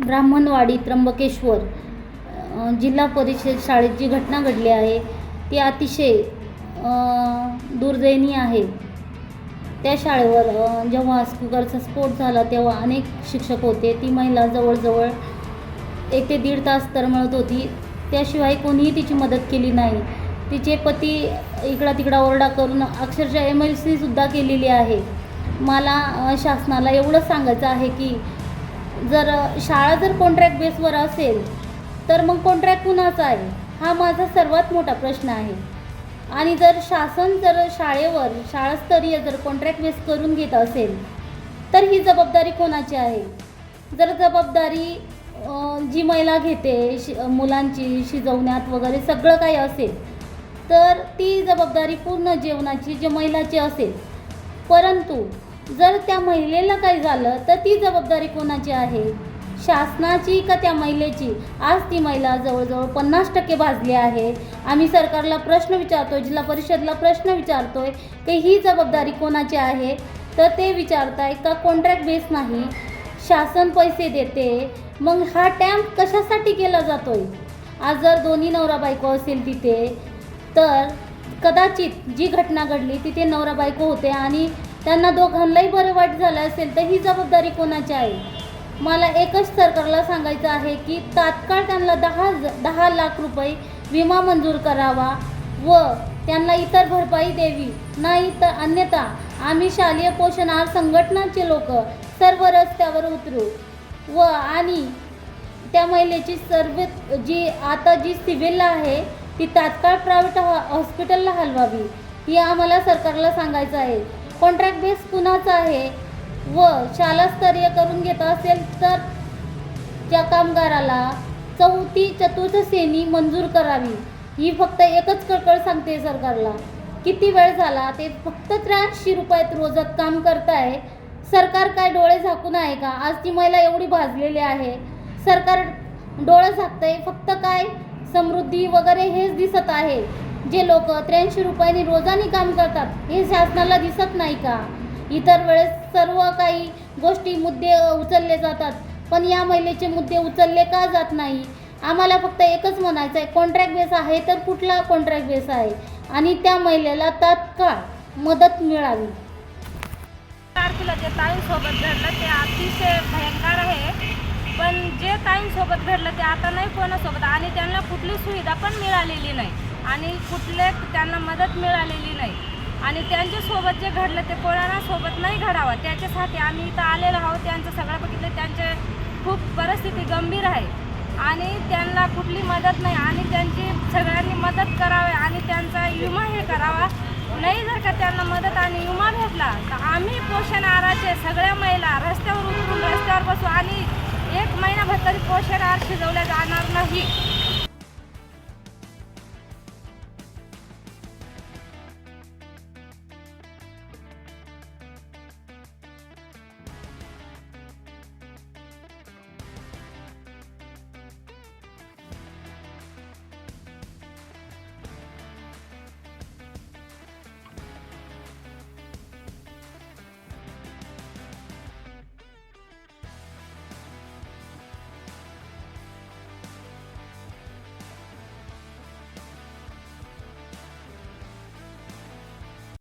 ब्राह्मणवाडी त्र्यंबकेश्वर जिल्हा परिषद शाळेत जी घटना घडली आहे ती अतिशय दुर्दैनीय आहे. त्या शाळेवर जेव्हा कुकरचा स्फोट झाला तेव्हा अनेक शिक्षक होते. ती महिला जवळजवळ एक ते दीड तास तरमळत होती. त्याशिवाय कोणीही तिची मदत केली नाही. तिचे पती इकडा तिकडा ओरडा करून अक्षरशः एम एल सीसुद्धा केलेली आहे. मला शासनाला एवढं सांगायचं आहे की जर शाळा जर कॉन्ट्रॅक्ट बेसवर असेल तर मग कॉन्ट्रॅक्ट कुणाचा आहे? हा माझा सर्वात मोठा प्रश्न आहे. आणि जर शासन जर शाळेवर शाळास्तरीय जर कॉन्ट्रॅक्ट बेस करून घेत असेल तर ही जबाबदारी कोणाची आहे? जर जबाबदारी जी महिला घेते शि मुलांची शिजवण्यात वगैरे सगळं काही असेल तर ती जबाबदारी पूर्ण जेवणाची जी महिलाची असेल. परंतु जर त्या महिलेला काही झालं तर ती जबाबदारी कोणाची आहे? शासनाची का त्या महिलेची? आज ती महिला जवळजवळ पन्नास टक्के भाजली आहे. आम्ही सरकारला प्रश्न विचारतोय जिल्हा परिषदला प्रश्न विचारतोय की ही जबाबदारी कोणाची आहे? तर ते विचारताय का कॉन्ट्रॅक्ट बेस नाही? शासन पैसे देते. मग हा टॅम्प कशासाठी केला जातोय? आज जर दोन्ही नवरा बायको असेल तिथे तर कदाचित जी घटना घडली तिथे नवरा बायको होते आणि त्यांना दोघांनाही बरं वाईट झालं असेल तर ही जबाबदारी कोणाची आहे? मला एकच सरकारला सांगायचं आहे की तात्काळ त्यांना दहा दहा लाख रुपये विमा मंजूर करावा व त्यांना इतर भरपाई द्यावी. नाही तर अन्यथा आम्ही शालेय पोषण संघटनाचे लोक सर्व रस्त्यावर उतरू व आणि त्या महिलेची सर्व जी आता जी सिव्हिलला आहे ती तात्काळ प्रायव्हेट हॉस्पिटलला हलवावी. ही आम्हाला सरकारला सांगायचं आहे. कॉन्ट्रॅक्ट बेस कुणाचा आहे व शालास्तरीय करून घेत असेल तर त्या कामगाराला चौथी चतुर्थ श्रेणी मंजूर करावी. ही फक्त एकच कळकळ सांगते सरकारला. किती वेळ झाला? ते फक्त त्र्याऐंशी रुपयात रोजात काम करताय. सरकार काय डोळे झाकून आहे का? आज ती महिला एवढी भाजलेली आहे. सरकार डोळे झाकतंय. फक्त काय? समृद्धी वगैरे हेच दिसत आहे. जे लोक त्र्याऐंशी रुपयांनी रोजानी काम करतात हे शासनाला दिसत नाही का? इतर वेळेस सर्व काही गोष्टी मुद्दे उचलले जातात पण या महिलेचे मुद्दे उचलले का जात नाही? आम्हाला फक्त एकच म्हणायचं आहे कॉन्ट्रॅक्ट बेस आहे तर कुठला कॉन्ट्रॅक्ट बेस आहे? आणि त्या महिलेला तात्काळ मदत मिळावी. तारखेला जे ताईंसोबत घडलं ते अतिशय भयंकर आहे. पण जे ताईंसोबत घडलं ते आता नाही कोणासोबत आणि त्यांना कुठली सुविधा पण मिळालेली नाही. आणि कुठले त्यांना मदत मिळालेली नाही. आणि त्यांच्यासोबत जे घडलं ते कोणासोबत नाही घडावं. त्याच्यासाठी आम्ही इथं आलेलो आहोत. त्यांचं सगळं बघितलं. त्यांचे खूप परिस्थिती गंभीर आहे. आणि त्यांना कुठली मदत नाही. आणि त्यांची सगळ्यांनी मदत करावी आणि त्यांचा विमा हे करावा. नाही जर का त्यांना मदत आणि विमा भेटला तर आम्ही पोषण आहाराचे सगळ्या महिला रस्त्यावर उतरून रस्त्यावर बसू आणि एक महिनाभर तरी पोषण आहार शिजवल्या जाणार नाही.